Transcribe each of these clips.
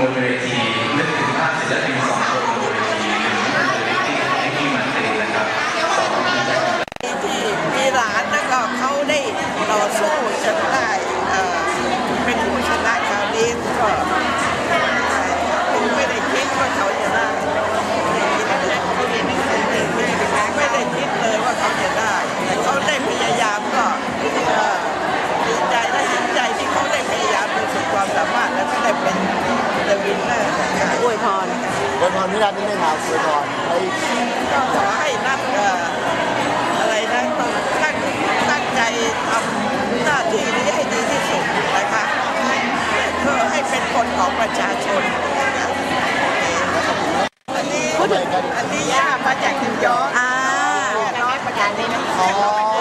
nome di Mercurio, della prima พี่นัทนี่ในทางอวยพรให้ก็ขอให้นักเอ่ออะไรนะต้องตั้งตั้งใจทำหน้าที่นี้ให้ดีที่สุดนะคะเพื่อให้เป็นคนของประชาชนนะคะอันนี้อันนี้ย่ามาจากนิวยอร์กอ่าน้อยประการนี้นะอ๋อ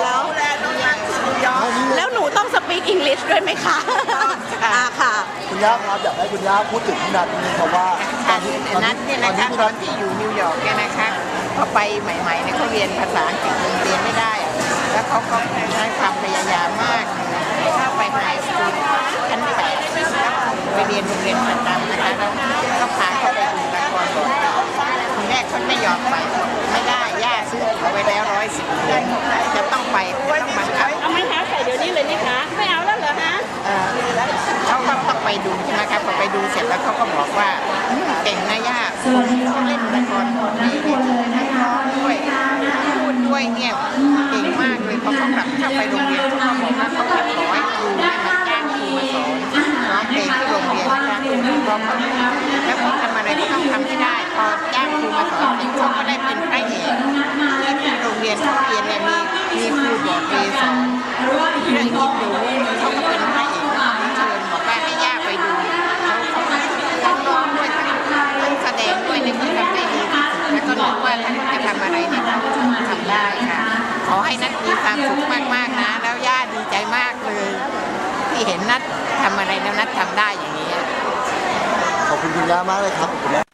แล้วแลน้องนักที่นิวยอร์กแล้วหนูต้องสปีกอังกฤษด้วยไหมคะต้องค่ะอ่า ค่ะคุณย่าครับอยากให้คุณย่าพูดถึงพี่นัทนิดนึงครับว่าตอนที่ตอนนัที่ดเนี่ยตอนนะที่คะพี่ตนัทอนที่อยู่นิวยอร์กเนี่ยนะคะพอไปใหม่ๆเนี่ยเขาเรียนภาษาอังกฤษยังเรียนไม่ได้อะแล้วเขาก็ใช้ความพยายามมาก ไปดูใช่ไหมครับพอไปดูเสร็จแล้วเขาก็บอกว่าเก่งนะย่าเขาเล่นละครดีเลยทั้งร้องด้วยพูดด้วยเนี่ยเก่งมากเลยพอเขากลับเข้าไปโรงเรียนเขาก็บอกว่าเขาจะขอให้ครูเนี่ยมาจ้างครูมาสอนร้องเพลงที่โรงเรียนนะคะพอเขาแล้วเขาทำอะไรก็ต้องทำให้ได้พอจ้างครูมาสอนเพลงเขาก็ได้เป็นพระเอกที่โรงเรียนเขาเรียนเนี่ยมีมีครูบอกเรียนสอน เรื่องอินดูเขาก็เป็นพระเอกนะเชิญบอกว่าให้ย่าไปดูเขาเขาทั้งร้องด้วยทั้งทั้งแสดงด้วยในที่ทำได้ดีที่สุดแล้วก็นึกว่าถ้าจะทำอะไรเนี่ยทำได้ค่ะ ขอให้นัดมีความสุขมากๆนะ แล้วย่าดีใจมากเลย ที่เห็นนัดทำอะไรแล้วนัดทำได้อย่างนี้ ขอบคุณคุณย่ามากเลยครับ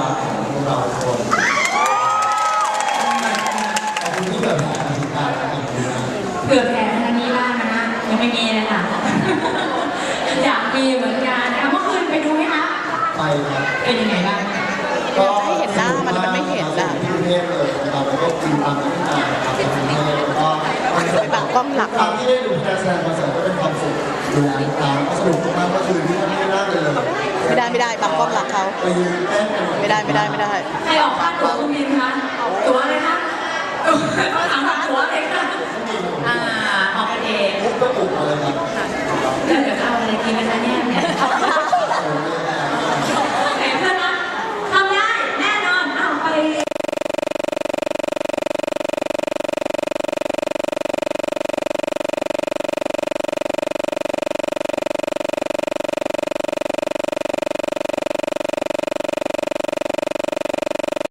รักของพวกเราทุกคนขอบคุณที่แบบแผนการการทำงานเผื่อแผ่ทางนี้บ้างนะยังไม่มีเลยค่ะอยากมีเหมือนกันนะคะเมื่อคืนไปดูไหมคะไปครับเป็นยังไงบ้างก็ให้เห็นหน้ามันมันไม่เห็นอะที่กรุงเทพเลยนะครับแล้วก็กินตามที่ต่างนะครับที่กรุงเทพแล้วก็ไปบังกล้องหลักตามที่ได้ดูการแสดงคอนเสิ ดูนังสนุกมากเมื่อคืนที่ไม่ได้เลยไม่ได้ไม่ได้บังกล้องหลักเขาไม่ได้ไม่ได้ไม่ได้ใครออกค่าตัวเครื่องบินคะตัวอะไรคะต้อถามหาตั๋วเลยค่ะ